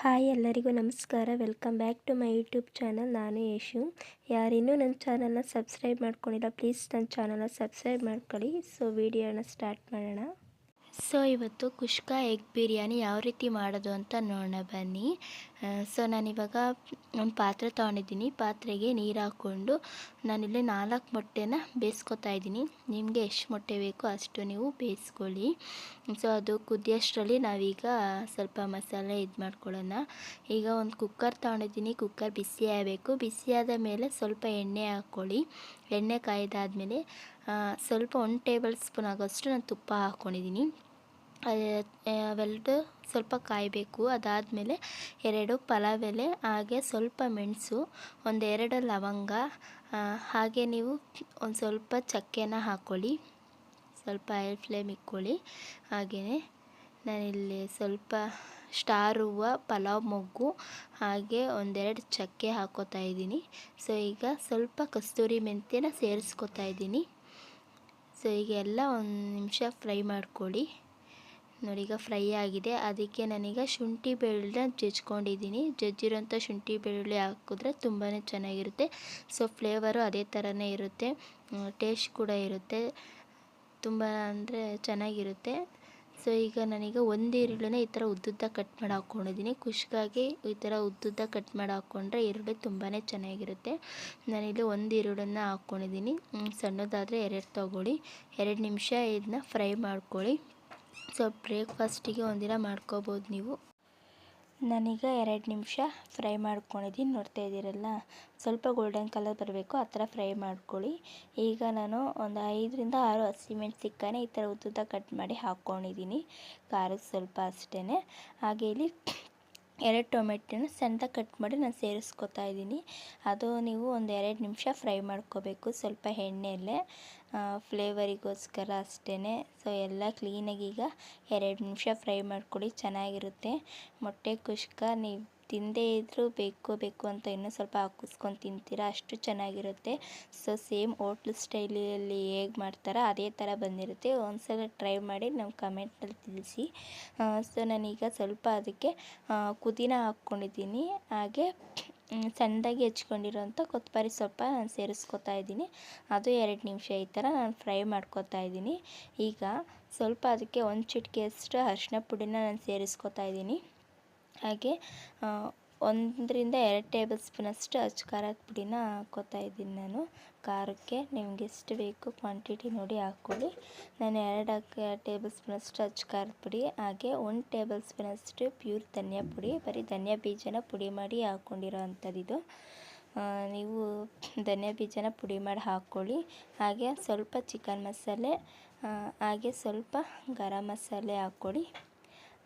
Hi ಎಲ್ಲರಿಗೂ ನಮಸ್ಕಾರ. Welcome back to my YouTube channel ನಾನು ಯಶು ಯಾರಿನ್ನೂ ನನ್ನ ಚಾನಲ್ನ ಸಬ್ಸ್ಕ್ರೈಬ್ ಮಾಡ್ಕೊಂಡಿಲ್ಲ ಪ್ಲೀಸ್ ನನ್ನ ಚಾನಲ್ನ ಸಬ್ಸ್ಕ್ರೈಬ್ ಮಾಡ್ಕೊಳ್ಳಿ. ಸೊ ವಿಡಿಯೋನ ಸ್ಟಾರ್ಟ್ ಮಾಡೋಣ. ಸೊ, ಇವತ್ತು ಕುಷ್ಕ ಎಗ್ ಬಿರಿಯಾನಿ ಯಾವ ರೀತಿ ಮಾಡೋದು ಅಂತ ನೋಡೋಣ ಬನ್ನಿ. ಸೊ, ನಾನಿವಾಗ ಒಂದು ಪಾತ್ರೆ ತೊಗೊಂಡಿದ್ದೀನಿ. ಪಾತ್ರೆಗೆ ನೀರು ಹಾಕ್ಕೊಂಡು ನಾನಿಲ್ಲಿ ನಾಲ್ಕು ಮೊಟ್ಟೆನ ಬೇಯಿಸ್ಕೊತಾ ಇದ್ದೀನಿ. ನಿಮಗೆ ಎಷ್ಟು ಮೊಟ್ಟೆ ಬೇಕೋ ಅಷ್ಟು ನೀವು ಬೇಯಿಸ್ಕೊಳ್ಳಿ. ಸೊ, ಅದು ಕುದಿಯೋಷ್ಟರಲ್ಲಿ ನಾವೀಗ ಸ್ವಲ್ಪ ಮಸಾಲೆ ಇದು ಮಾಡ್ಕೊಳ್ಳೋಣ. ಈಗ ಒಂದು ಕುಕ್ಕರ್ ತೊಗೊಂಡಿದ್ದೀನಿ. ಕುಕ್ಕರ್ ಬಿಸಿ ಆಗಬೇಕು. ಬಿಸಿ ಆದ ಮೇಲೆ ಸ್ವಲ್ಪ ಎಣ್ಣೆ ಹಾಕ್ಕೊಳ್ಳಿ. ಎಣ್ಣೆ ಕಾಯ್ದಾದ್ಮೇಲೆ ಸ್ವಲ್ಪ ಒಂದು ಟೇಬಲ್ ಸ್ಪೂನ್ ಆಗೋಷ್ಟು ನಾನು ತುಪ್ಪ ಹಾಕ್ಕೊಂಡಿದ್ದೀನಿ. ಅವೆರಡು ಸ್ವಲ್ಪ ಕಾಯಬೇಕು. ಅದಾದಮೇಲೆ ಎರಡು ಪಲಾವ್ ಎಲೆ ಹಾಗೆ ಸ್ವಲ್ಪ ಮೆಣಸು ಒಂದೆರಡು ಲವಂಗ ಹಾಗೆ ನೀವು ಒಂದು ಸ್ವಲ್ಪ ಚಕ್ಕೆನ ಹಾಕ್ಕೊಳ್ಳಿ ಸ್ವಲ್ಪ ಆಯಿಲ್ ಫ್ಲೇಮ್ ಇಕ್ಕೊಳ್ಳಿ. ಹಾಗೆಯೇ ನಾನಿಲ್ಲಿ ಸ್ವಲ್ಪ ಸ್ಟಾರ್ ಹೂವು, ಪಲಾವ್ ಮೊಗ್ಗು, ಹಾಗೆ ಒಂದೆರಡು ಚಕ್ಕೆ ಹಾಕೋತಾ ಇದ್ದೀನಿ. ಸೊ, ಈಗ ಸ್ವಲ್ಪ ಕಸ್ತೂರಿ ಮೆಂತ್ಯನ ಸೇರಿಸ್ಕೊತಾ ಇದ್ದೀನಿ. ಸೊ, ಈಗ ಎಲ್ಲ ಒಂದು ನಿಮಿಷ ಫ್ರೈ ಮಾಡ್ಕೊಳ್ಳಿ. ನೋಡಿ ಈಗ ಫ್ರೈ ಆಗಿದೆ. ಅದಕ್ಕೆ ನಾನೀಗ ಶುಂಠಿ ಬೆಳ್ಳುಳ್ಳಿನ ಜಜ್ಕೊಂಡಿದ್ದೀನಿ ಜಜ್ಜಿರೋಂಥ ಶುಂಠಿ ಬೆಳ್ಳುಳ್ಳಿ ಹಾಕಿದ್ರೆ ತುಂಬಾ ಚೆನ್ನಾಗಿರುತ್ತೆ. ಸೊ ಫ್ಲೇವರು ಅದೇ ಥರನೇ ಇರುತ್ತೆ. ಟೇಸ್ಟ್ ಕೂಡ ಇರುತ್ತೆ. ತುಂಬ ಅಂದರೆ ಚೆನ್ನಾಗಿರುತ್ತೆ. ಸೊ ಈಗ ನಾನೀಗ ಒಂದು ಈರುಳ್ಳಿನ ಈ ಥರ ಉದ್ದುದ್ದ ಕಟ್ ಮಾಡಿ ಹಾಕ್ಕೊಂಡಿದ್ದೀನಿ ಖುಷ್ಕಾಗಿ ಈ ಥರ ಉದ್ದುದ್ದ ಕಟ್ ಮಾಡಿ ಹಾಕ್ಕೊಂಡ್ರೆ ಈರುಳ್ಳಿ ತುಂಬಾ ಚೆನ್ನಾಗಿರುತ್ತೆ. ನಾನಿಲ್ಲಿ ಒಂದು ಈರುಳ್ಳಿನ ಹಾಕ್ಕೊಂಡಿದ್ದೀನಿ ಸಣ್ಣದಾದರೆ ಎರಡು ತೊಗೊಳ್ಳಿ. ಎರಡು ನಿಮಿಷ ಇದನ್ನ ಫ್ರೈ ಮಾಡ್ಕೊಳ್ಳಿ. ಸೊ ಬ್ರೇಕ್ಫಾಸ್ಟಿಗೆ ಒಂದಿನ ಮಾಡ್ಕೋಬೋದು ನೀವು. ನಾನೀಗ ಎರಡು ನಿಮಿಷ ಫ್ರೈ ಮಾಡ್ಕೊಂಡಿದ್ದೀನಿ. ನೋಡ್ತಾ ಇದ್ದೀರಲ್ಲ? ಸ್ವಲ್ಪ ಗೋಲ್ಡನ್ ಕಲರ್ ಬರಬೇಕು. ಆ ಥರ ಫ್ರೈ ಮಾಡ್ಕೊಳ್ಳಿ. ಈಗ ನಾನು ಒಂದು ಐದರಿಂದ ಆರು ಹಸಿಮೆಣ್ಸಿಕಾಯಿ ಈ ಥರ ಉದ್ದುದ್ದ ಕಟ್ ಮಾಡಿ ಹಾಕ್ಕೊಂಡಿದ್ದೀನಿ. ಖಾರಕ್ಕೆ ಸ್ವಲ್ಪ ಅಷ್ಟೇ ಹಾಗೆ ಇಲ್ಲಿ ಎರಡು ಟೊಮೆಟೊನ ಸಣ್ಣದಾಗಿ ಕಟ್ ಮಾಡಿ ನಾನು ಸೇರಿಸ್ಕೊತಾ ಇದ್ದೀನಿ. ಅದು ನೀವು ಒಂದು ಎರಡು ನಿಮಿಷ ಫ್ರೈ ಮಾಡ್ಕೋಬೇಕು. ಸ್ವಲ್ಪ ಎಣ್ಣೆಯಲ್ಲೇ. ಫ್ಲೇವರಿಗೋಸ್ಕರ ಅಷ್ಟೇ ಸೊ ಎಲ್ಲ ಕ್ಲೀನಾಗಿ ಈಗ ಎರಡು ನಿಮಿಷ ಫ್ರೈ ಮಾಡ್ಕೊಳ್ಳಿ ಚೆನ್ನಾಗಿರುತ್ತೆ. ಮೊಟ್ಟೆ ಕುಷ್ಕ, ನೀವು ತಿಂದೇ ಇದ್ದರೂ ಬೇಕು ಬೇಕು ಅಂತ ಇನ್ನೂ ಸ್ವಲ್ಪ ಹಾಕಿಸ್ಕೊಂಡು ತಿಂತೀರಾ, ಅಷ್ಟು ಚೆನ್ನಾಗಿರುತ್ತೆ. ಸೊ ಸೇಮ್ ಹೋಟ್ಲ್ ಸ್ಟೈಲಲ್ಲಿ ಹೇಗೆ ಮಾಡ್ತಾರೋ ಅದೇ ಥರ ಬಂದಿರುತ್ತೆ. ಒಂದ್ಸಲ ಟ್ರೈ ಮಾಡಿ ನಮ್ಮ ಕಮೆಂಟಲ್ಲಿ ತಿಳಿಸಿ. ಸೊ ನಾನೀಗ ಸ್ವಲ್ಪ ಅದಕ್ಕೆ ಪುದೀನ ಹಾಕ್ಕೊಂಡಿದ್ದೀನಿ. ಹಾಗೆ ಸಣ್ಣದಾಗಿ ಹೆಚ್ಕೊಂಡಿರೋಂಥ ಕೊತ್ತಂಬರಿ ಸ್ವಲ್ಪ ನಾನು ಸೇರಿಸ್ಕೊತಾ ಇದ್ದೀನಿ. ಅದು ಎರಡು ನಿಮಿಷ ಈ ಥರ ನಾನು ಫ್ರೈ ಮಾಡ್ಕೊತಾ ಇದ್ದೀನಿ. ಈಗ ಸ್ವಲ್ಪ ಅದಕ್ಕೆ ಒಂದು ಚಿಟಿಕೆಯಷ್ಟು ಅರಿಶಿನ ಪುಡಿನ ನಾನು ಸೇರಿಸ್ಕೊತಾ ಇದ್ದೀನಿ. ಹಾಗೆ ಒಂದರಿಂದ ಎರಡು ಟೇಬಲ್ ಸ್ಪೂನಷ್ಟು ಅಚ್ಚ ಖಾರದ ಪುಡಿನ ಹಾಕ್ಕೋತಾ ಇದ್ದೀನಿ ನಾನು. ಖಾರಕ್ಕೆ ನಿಮ್ಗೆ ಎಷ್ಟು ಬೇಕು ಕ್ವಾಂಟಿಟಿ ನೋಡಿ ಹಾಕ್ಕೊಳ್ಳಿ. ನಾನು ಎರಡು ಟೇಬಲ್ ಸ್ಪೂನಷ್ಟು ಅಚ್ಚ ಖಾರದ ಪುಡಿ, ಹಾಗೆ ಒಂದು ಟೇಬಲ್ ಸ್ಪೂನಷ್ಟು ಪ್ಯೂರ್ ಧನಿಯಾ ಪುಡಿ, ಬರೀ ಧನಿಯಾ ಬೀಜನ ಪುಡಿ ಮಾಡಿ ಹಾಕ್ಕೊಂಡಿರೋ ಇದು ನೀವು ಧನಿಯಾ ಬೀಜನ ಪುಡಿ ಮಾಡಿ ಹಾಕ್ಕೊಳ್ಳಿ. ಹಾಗೆ ಸ್ವಲ್ಪ ಚಿಕನ್ ಮಸಾಲೆ ಹಾಗೆ ಸ್ವಲ್ಪ ಗರಂ ಮಸಾಲೆ ಹಾಕ್ಕೊಳ್ಳಿ.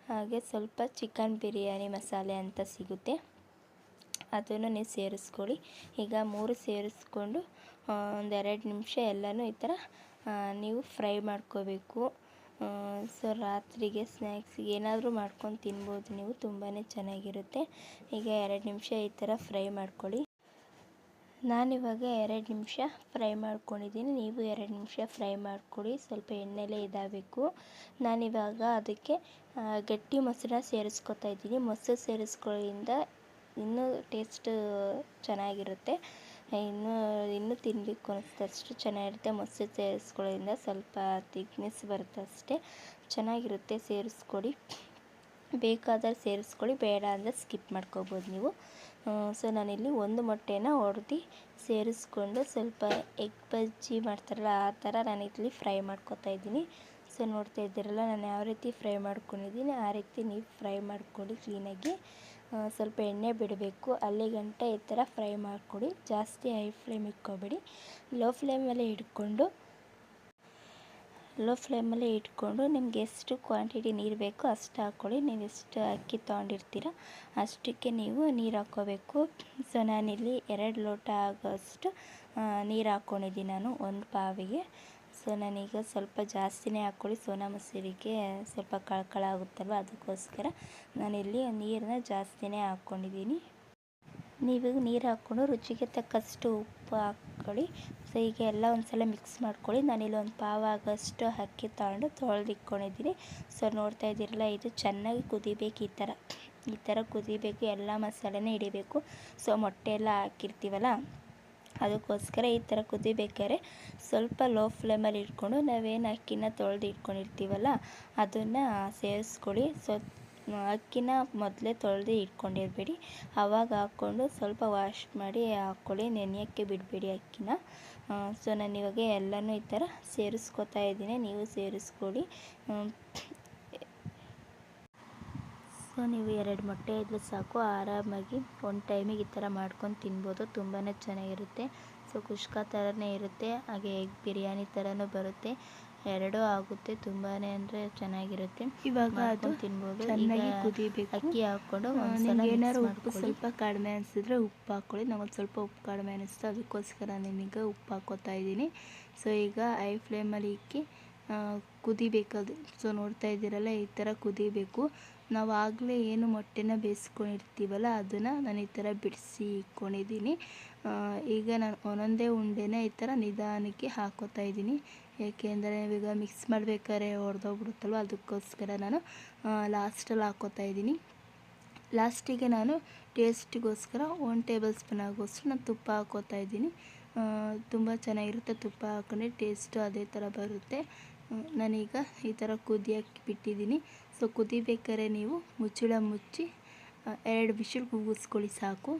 ಹಾಗೆ ಸ್ವಲ್ಪ ಚಿಕನ್ ಬಿರಿಯಾನಿ ಮಸಾಲೆ ಅಂತ ಸಿಗುತ್ತೆ. ಅದನ್ನು ನೀವು ಸೇರಿಸ್ಕೊಳ್ಳಿ. ಈಗ ಮೂರು ಸೇರಿಸ್ಕೊಂಡು ಒಂದೆರಡು ನಿಮಿಷ ಎಲ್ಲನೂ ಈ ಥರ ನೀವು ಫ್ರೈ ಮಾಡ್ಕೋಬೇಕು. ಸೊ ರಾತ್ರಿಗೆ ಸ್ನ್ಯಾಕ್ಸಿಗೆ ಏನಾದರೂ ಮಾಡ್ಕೊಂಡು ತಿನ್ಬೋದು ನೀವು ತುಂಬಾ ಚೆನ್ನಾಗಿರುತ್ತೆ. ಈಗ ಎರಡು ನಿಮಿಷ ಈ ಥರ ಫ್ರೈ ಮಾಡ್ಕೊಳ್ಳಿ. ನಾನಿವಾಗ ಎರಡು ನಿಮಿಷ ಫ್ರೈ ಮಾಡ್ಕೊಂಡಿದ್ದೀನಿ. ನೀವು ಎರಡು ನಿಮಿಷ ಫ್ರೈ ಮಾಡ್ಕೊಳ್ಳಿ. ಸ್ವಲ್ಪ ಎಣ್ಣೆಲೇ ಇದಾಗಬೇಕು. ನಾನಿವಾಗ ಅದಕ್ಕೆ ಗಟ್ಟಿ ಮೊಸರನ್ನ ಸೇರಿಸ್ಕೊತಾ ಇದ್ದೀನಿ. ಮೊಸರು ಸೇರಿಸ್ಕೊಳ್ಳೋದ್ರಿಂದ ಇನ್ನೂ ಟೇಸ್ಟ್ ಚೆನ್ನಾಗಿರುತ್ತೆ. ಇನ್ನೂ ಇನ್ನೂ ತಿನ್ನಬೇಕು ಅನ್ನಿಸ್ತಷ್ಟು ಚೆನ್ನಾಗಿರುತ್ತೆ. ಮೊಸರು ಸೇರಿಸ್ಕೊಳ್ಳೋದ್ರಿಂದ ಸ್ವಲ್ಪ ತಿಕ್ನೆಸ್ ಬರುತ್ತೆ ಅಷ್ಟೇ. ಚೆನ್ನಾಗಿರುತ್ತೆ, ಸೇರಿಸ್ಕೊಡಿ. ಬೇಕಾದರೆ ಸೇರಿಸ್ಕೊಳ್ಳಿ, ಬೇಡ ಅಂದರೆ ಸ್ಕಿಪ್ ಮಾಡ್ಕೋಬೋದು ನೀವು. ಸೊ ನಾನಿಲ್ಲಿ ಒಂದು ಮೊಟ್ಟೆನ ಒಡೆದು ಸೇರಿಸ್ಕೊಂಡು ಸ್ವಲ್ಪ ಎಗ್ ಬಜ್ಜಿ ಮಾಡ್ತಾರಲ್ಲ, ಆ ಥರ ನಾನಿಲ್ಲಿ ಫ್ರೈ ಮಾಡ್ಕೊತಾ ಇದ್ದೀನಿ. ಸೊ ನೋಡ್ತಾ ಇದ್ದೀರಲ್ಲ, ನಾನು ಯಾವ ರೀತಿ ಫ್ರೈ ಮಾಡ್ಕೊಂಡಿದ್ದೀನಿ, ಆ ರೀತಿ ನೀವು ಫ್ರೈ ಮಾಡ್ಕೊಳ್ಳಿ ಕ್ಲೀನಾಗಿ. ಸ್ವಲ್ಪ ಎಣ್ಣೆ ಬಿಡಬೇಕು ಅಲ್ಲಿ ಗಂಟೆ ಈ ಥರ ಫ್ರೈ ಮಾಡಿಕೊಡಿ ಜಾಸ್ತಿ ಹೈ ಫ್ಲೇಮ್ ಇಟ್ಕೋಬೇಡಿ. ಲೋ ಫ್ಲೇಮಲ್ಲೇ ಇಟ್ಕೊಂಡು, ಲೋ ಫ್ಲೇಮಲ್ಲೇ ಇಟ್ಕೊಂಡು ನಿಮ್ಗೆ ಎಷ್ಟು ಕ್ವಾಂಟಿಟಿ ನೀರು ಬೇಕೋ ಅಷ್ಟು ಹಾಕ್ಕೊಳ್ಳಿ. ನೀವು ಎಷ್ಟು ಅಕ್ಕಿ ತೊಗೊಂಡಿರ್ತೀರ ಅಷ್ಟಕ್ಕೆ ನೀವು ನೀರು ಹಾಕ್ಕೋಬೇಕು. ಸೊ ನಾನಿಲ್ಲಿ ಎರಡು ಲೋಟ ಆಗೋಷ್ಟು ನೀರು ಹಾಕ್ಕೊಂಡಿದ್ದೀನಿ ನಾನು ಒಂದು ಪಾವಿಗೆ. ಸೊ ನಾನೀಗ ಸ್ವಲ್ಪ ಜಾಸ್ತಿನೇ ಹಾಕ್ಕೊಳ್ಳಿ. ಸೋನಾ ಮಸೂರಿಗೆ ಸ್ವಲ್ಪ ಕಳ್ಕಳ ಆಗುತ್ತಲ್ವ? ಅದಕ್ಕೋಸ್ಕರ ನಾನಿಲ್ಲಿ ನೀರನ್ನ ಜಾಸ್ತಿನೇ ಹಾಕ್ಕೊಂಡಿದ್ದೀನಿ. ನೀವು ನೀರು ಹಾಕ್ಕೊಂಡು ರುಚಿಗೆ ತಕ್ಕಷ್ಟು ಉಪ್ಪು ಹಾಕ್ಕೊಳ್ಳಿ. ಸೊ, ಈಗ ಎಲ್ಲ ಒಂದು ಸಲ ಮಿಕ್ಸ್ ಮಾಡ್ಕೊಳ್ಳಿ. ನಾನಿಲ್ಲಿ ಒಂದು ಪಾವು ಆಗೋಷ್ಟು ಅಕ್ಕಿ ತಗೊಂಡು ತೊಳೆದಿಟ್ಕೊಂಡಿದ್ದೀನಿ. ಸೊ, ನೋಡ್ತಾ ಇದ್ದೀರಲ್ಲ, ಇದು ಚೆನ್ನಾಗಿ ಕುದಿಬೇಕು ಈ ಥರ. ಈ ಥರ ಕುದಿಬೇಕು, ಎಲ್ಲ ಮಸಾಲೆನೇ ಹಿಡಿಬೇಕು. ಸೊ ಮೊಟ್ಟೆ ಎಲ್ಲ ಹಾಕಿರ್ತೀವಲ್ಲ? ಅದಕ್ಕೋಸ್ಕರ ಈ ಥರ ಕುದಿಬೇಕಾದ್ರೆ ಸ್ವಲ್ಪ ಲೋ ಫ್ಲೇಮಲ್ಲಿ ಇಟ್ಕೊಂಡು ನಾವೇನು ಅಕ್ಕಿನ ತೊಳೆದು ಇಟ್ಕೊಂಡಿರ್ತೀವಲ್ಲ, ಅದನ್ನು ಸೇರಿಸ್ಕೊಳ್ಳಿ. ಸೊ, ಅಕ್ಕಿನ ಮೊದಲೇ ತೊಳೆದು ಇಟ್ಕೊಂಡಿರಬೇಡಿ. ಆವಾಗ ಹಾಕ್ಕೊಂಡು ಸ್ವಲ್ಪ ವಾಶ್ ಮಾಡಿ ಹಾಕ್ಕೊಳ್ಳಿ. ನೆನೆಯೋಕ್ಕೆ ಬಿಡಬೇಡಿ ಅಕ್ಕಿನ. ಸೊ, ನಾನು ಇವಾಗ ಎಲ್ಲನೂ ಈ ಥರ ಸೇರಿಸ್ಕೊತಾ ಇದ್ದೀನಿ. ನೀವು ಸೇರಿಸ್ಕೊಳ್ಳಿ. ಸೊ ನೀವು ಎರಡು ಮೊಟ್ಟೆ ಇದ್ದರೆ ಸಾಕು ಆರಾಮಾಗಿ ಒಂದು ಟೈಮಿಗೆ ಈ ಥರ ಮಾಡ್ಕೊಂಡು ತಿನ್ಬೋದು ತುಂಬಾ ಚೆನ್ನಾಗಿರುತ್ತೆ. ಸೊ ಕುಷ್ಕ ಥರನೇ ಇರುತ್ತೆ ಹಾಗೆ ಎಗ್ ಬಿರಿಯಾನಿ ಥರನೂ ಬರುತ್ತೆ. ಎರಡೂ ಆಗುತ್ತೆ ತುಂಬಾ ಅಂದರೆ ಚೆನ್ನಾಗಿರುತ್ತೆ. ಇವಾಗ ಅದು ತಿನ್ಬೋದು. ಚೆನ್ನಾಗಿ ಕುದಿಬೇಕು. ಅಕ್ಕಿ ಹಾಕ್ಕೊಂಡು ಏನಾದ್ರು ಉಪ್ಪು ಸ್ವಲ್ಪ ಕಡಿಮೆ ಅನಿಸಿದ್ರೆ ಉಪ್ಪು ಹಾಕ್ಕೊಳ್ಳಿ ನಮಗೆ ಸ್ವಲ್ಪ ಉಪ್ಪು ಕಡಿಮೆ ಅನಿಸ್ತು ಅದಕ್ಕೋಸ್ಕರ ನಿಮಗೆ ಉಪ್ಪು ಹಾಕೋತಾ ಇದ್ದೀನಿ. ಸೊ ಈಗ ಐ ಫ್ಲೇಮಲ್ಲಿ ಇಕ್ಕಿ ಕುದಿಬೇಕದು ಸೊ ನೋಡ್ತಾ ಇದ್ದೀರಲ್ಲ ಈ ಥರ ಕುದಿಬೇಕು. ನಾವು ಏನು ಮೊಟ್ಟೆನ ಬೇಯಿಸ್ಕೊಂಡಿರ್ತೀವಲ್ಲ, ಅದನ್ನು ನಾನು ಈ ಥರ ಬಿಡಿಸಿ ಇಟ್ಕೊಂಡಿದ್ದೀನಿ ಈಗ ನಾನು ಒಂದೊಂದೇ ಉಂಡೆನ ಈ ಥರ ನಿಧಾನಕ್ಕೆ ಹಾಕೋತಾ ಇದ್ದೀನಿ. ಏಕೆಂದರೆ ಈಗ ಮಿಕ್ಸ್ ಮಾಡಬೇಕಾದ್ರೆ ಹೊಡೆದೋಗ್ಬಿಡುತ್ತಲ್ವ ಅದಕ್ಕೋಸ್ಕರ ನಾನು ಲಾಸ್ಟಲ್ಲಿ ಹಾಕೋತಾ ಇದ್ದೀನಿ. ಲಾಸ್ಟಿಗೆ ನಾನು ಟೇಸ್ಟಿಗೋಸ್ಕರ ಒನ್ ಟೇಬಲ್ ಸ್ಪೂನ್ ಆಗೋಷ್ಟು ನಾನು ತುಪ್ಪ ಹಾಕೋತಾ ಇದ್ದೀನಿ. ತುಂಬ ಚೆನ್ನಾಗಿರುತ್ತೆ ತುಪ್ಪ ಹಾಕೊಂಡ್ರೆ ಟೇಸ್ಟು ಅದೇ ಥರ ಬರುತ್ತೆ. ನಾನೀಗ ಈ ಥರ ಕುದಿಯಕ್ಕೆ ಬಿಟ್ಟಿದ್ದೀನಿ. ಸೊ ಕುದಿಬೇಕಾದ್ರೆ ನೀವು ಮುಚ್ಚಳ ಮುಚ್ಚಿ ಎರಡು ವಿಶಲ್ ಕೂಗಿಸ್ಕೊಳ್ಳಿ ಸಾಕು.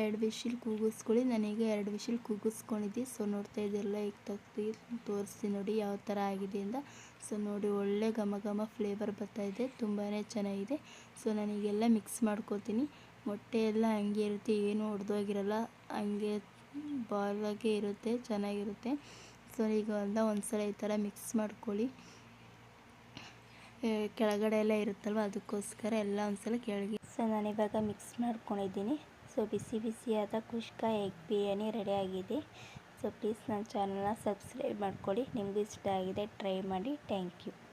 ಎರಡು ವಿಷಿಲ್ ಕೂಗಿಸ್ಕೊಳ್ಳಿ. ನನಗೆ ಎರಡು ವಿಷಿಲ್ ಕೂಗಿಸ್ಕೊಂಡಿದ್ದೆ. ಸೊ ನೋಡ್ತಾ ಇದೆಲ್ಲ ಈಗ ತೆಗ್ದು, ತೋರಿಸ್ತೀನಿ ನೋಡಿ ಯಾವ ಥರ ಆಗಿದೆ ಅಂತ. ಸೊ ನೋಡಿ ಒಳ್ಳೆ ಘಮ ಘಮ ಫ್ಲೇವರ್ ಇದೆ. ತುಂಬಾ ಚೆನ್ನಾಗಿದೆ. ಸೊ ನನಗೆಲ್ಲ ಮಿಕ್ಸ್ ಮಾಡ್ಕೋತೀನಿ. ಮೊಟ್ಟೆ ಎಲ್ಲ ಹಂಗೆ ಇರುತ್ತೆ, ಏನು ಹೊಡೆದೋಗಿರಲ್ಲ ಹಂಗೆ ಬಾಲಾಗೆ ಇರುತ್ತೆ, ಚೆನ್ನಾಗಿರುತ್ತೆ. ಸೊ ಈಗ ಎಲ್ಲ ಒಂದ್ಸಲ ಈ ಥರ ಮಿಕ್ಸ್ ಮಾಡ್ಕೊಳ್ಳಿ. ಕೆಳಗಡೆ ಎಲ್ಲ ಇರುತ್ತಲ್ವ? ಅದಕ್ಕೋಸ್ಕರ ಎಲ್ಲ ಒಂದ್ಸಲ ಕೆಳಗೆ. ಸೊ ನಾನು ಇವಾಗ ಮಿಕ್ಸ್ ಮಾಡ್ಕೊಂಡಿದ್ದೀನಿ. ಸೊ, ಬಿಸಿ ಬಿಸಿಯಾದ ಕುಷ್ಕ ಎಗ್ ಬಿರಿಯಾನಿ ರೆಡಿ ಆಗಿದೆ. ಸೊ ಪ್ಲೀಸ್ ನನ್ನ ಚಾನಲ್ನ ಸಬ್ಸ್ಕ್ರೈಬ್ ಮಾಡ್ಕೊಳ್ಳಿ. ನಿಮಗೂ ಇಷ್ಟ ಆಗಿದೆ ಟ್ರೈ ಮಾಡಿ. Thank you